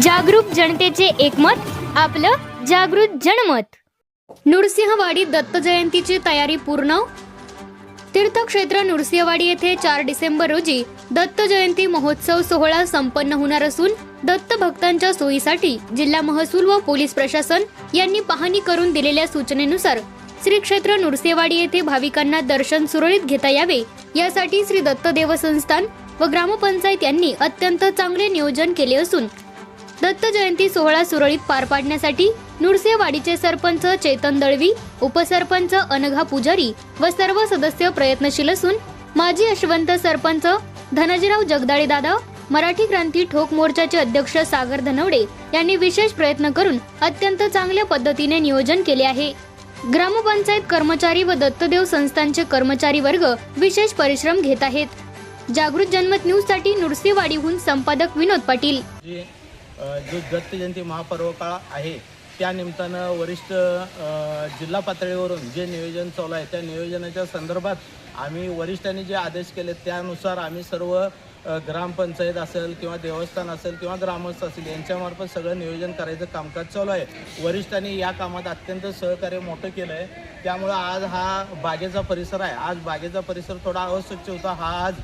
जागरूक जनतेचे एकमत आपलं जागृत जनमत. नृसिंहवाडी दत्त जयंतीची तयारी पूर्ण? तीर्थक्षेत्र नृसिंहवाडी येथे चार डिसेंबर रोजी दत्त जयंती महोत्सव सोहळा संपन्न होणार असून दत्त भक्तांच्या सोयीसाठी जिल्हा महसूल व पोलीस प्रशासन यांनी पाहणी करून दिलेल्या सूचनेनुसार श्री क्षेत्र नृसिंहवाडी येथे भाविकांना दर्शन सुरळीत घेता यावे यासाठी श्री दत्त देवस्थान व ग्रामपंचायत यांनी अत्यंत चांगले नियोजन केले असून दत्त जयंती सोहळा सुरळीत पार पाडण्यासाठी नुडसेवाडीचे सरपंच चेतन दळवी उपसरपंच अनघा पुजारी व सर्व सदस्य प्रयत्नशील असून माजी यशवंत सरपंच धनजीराव जगदाळे दादा मराठी क्रांती ठोक मोर्चाचे अध्यक्ष सागर धनवडे यांनी विशेष प्रयत्न करून अत्यंत चांगल्या पद्धतीने नियोजन केले आहे. ग्रामपंचायत कर्मचारी व दत्तदेव संस्थांचे कर्मचारी वर्ग विशेष परिश्रम घेत आहेत. जागृत जनमत न्यूजसाठी नुरसेवाडीहून संपादक विनोद पाटील. जो दत्त जयंती महापर्व काळ आहे त्यानिमित्तानं वरिष्ठ जिल्हा पातळीवरून जे नियोजन चालू आहे त्या नियोजनाच्या संदर्भात आम्ही वरिष्ठांनी जे आदेश केले त्यानुसार आम्ही सर्व ग्रामपंचायत असेल किंवा देवस्थान असेल किंवा ग्रामस्थ असेल यांच्यामार्फत सगळं नियोजन करायचं कामकाज चालू आहे. वरिष्ठांनी या कामात अत्यंत सहकार्य मोठं केलं आहे. त्यामुळं आज हा बागेचा परिसर आहे. आज बागेचा परिसर थोडा अस्वच्छ होता. हा आज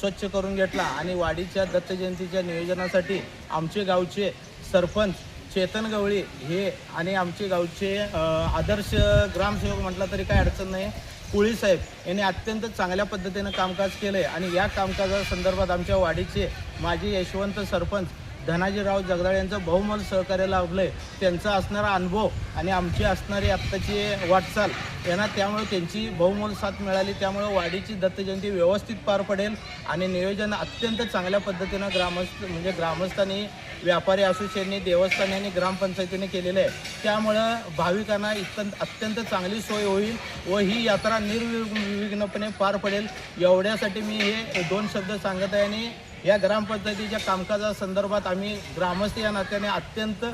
स्वच्छ करून घेतला. आणि वाडीच्या दत्त जयंतीच्या नियोजनासाठी आमचे गावचे सरपंच चेतन गवळी हे आणि आमचे गावचे आदर्श ग्रामसेवक म्हटलं तरी काही अडचण नाही. कुळी साहेब यांनी अत्यंत चांगल्या पद्धतीनं कामकाज केलं आहे आणि या कामकाजासंदर्भात आमच्या वाडीचे माजी यशवंत सरपंच धनाजीराव जगदाळे यांचं बहुमल सहकार्य लाभलं आहे त्यांचा असणारा अनुभव आणि आमची असणारी आत्ताची वाटचाल यांना त्यामुळे त्यांची बहुमोल साथ मिळाली. त्यामुळे वाडीची दत्तजयंती व्यवस्थित पार पडेल आणि नियोजन अत्यंत चांगल्या पद्धतीनं ग्रामस्थ म्हणजे ग्रामस्थांनी व्यापारी असोसिएशननी देवस्थानी आणि ग्रामपंचायतीने केलेलं आहे. त्यामुळं भाविकांना इत्यंत अत्यंत चांगली सोय होईल व ही यात्रा निर्विघ्नपणे पार पडेल. एवढ्यासाठी मी हे दोन शब्द सांगत आहे आणि या ग्रामपंचायतीच्या कामकाजासंदर्भात आम्ही ग्रामस्थ या नात्याने अत्यंत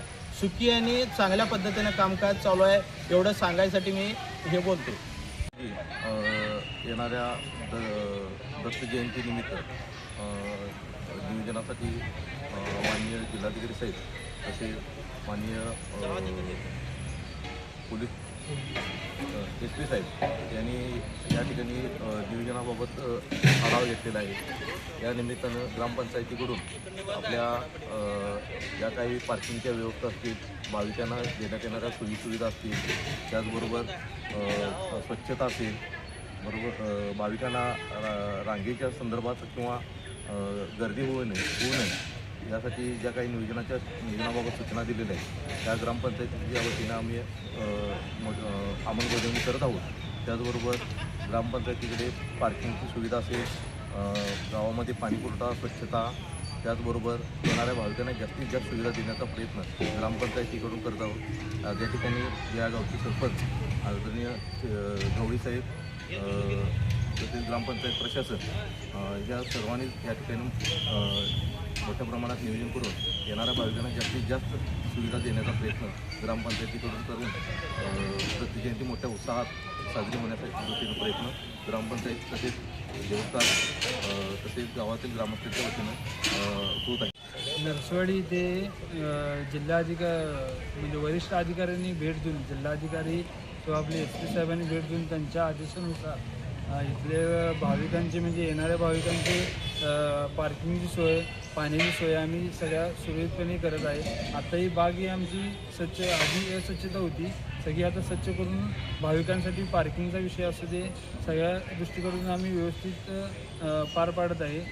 सुखी आणि चांगल्या पद्धतीनं कामकाज चालू आहे एवढं सांगायसाठी मी हे बोलतो. येणाऱ्या द दत्त जयंतीनिमित्त नियोजनासाठी माननीय जिल्हाधिकारी साहेब तसे माननीय पोलीस एस पी साहेब यांनी या ठिकाणी नियोजनाबाबत आढावा घेतलेला आहे. या निमित्तानं ग्रामपंचायतीकडून आपल्या ज्या काही पार्किंगच्या व्यवस्था असतील भाविकांना देण्यात येणाऱ्या सोयीसुविधा असतील त्याचबरोबर स्वच्छता असेल बरोबर भाविकांना रा- रांगेच्या संदर्भात किंवा गर्दी होऊ नये होऊ नये यासाठी ज्या काही नियोजनाच्या नियोजनाबाबत सूचना दिलेल्या आहेत त्या ग्रामपंचायतीच्या वतीनं आम्ही मग, अंमलबजावणी करत आहोत. त्याचबरोबर ग्रामपंचायतीकडे पार्किंगची सुविधा असेल गावामध्ये पाणीपुरवठा स्वच्छता त्याचबरोबर येणाऱ्या भाविकांना जास्तीत जास्त सुविधा देण्याचा प्रयत्न ग्रामपंचायतीकडून करत आहोत. ज्या ठिकाणी या गावचे सरपंच आदरणीय गवळीसाहेब साहेब तसेच ग्रामपंचायत प्रशासन या सर्वांनी या ठिकाणी मोठ्या प्रमाणात नियोजन करून येणाऱ्या भाविकांना जास्तीत जास्त सुविधा देण्याचा प्रयत्न ग्रामपंचायतीकडून करून अ, दत्त जयंती मोठ्या उत्साहात साजरी होण्यासाठी वतीनं प्रयत्न ग्रामपंचायत तसेच देवस्थान तसेच गावातील ग्रामस्थांच्या वतीनं होत आहे. नरसवाडी ते अ, म्हणजे वरिष्ठ अधिकाऱ्यांनी भेट देऊन जिल्हाधिकारी किंवा आपले एस पी साहेबांनी भेट देऊन त्यांच्या आदेशानुसार इथले भाविकांचे म्हणजे येणाऱ्या भाविकांचे पार्किंगची सोय पाण्याची सोय आम्ही सगळ्या सुरळीतपणे करत आहे. आता ही बाग ही आमची स्वच्छ आधी अस्वच्छता होती. सगळी आता स्वच्छ करून भाविकांसाठी पार्किंगचा विषय असू दे सगळ्या दृष्टीकडून आम्ही व्यवस्थित पार पाडत आहे.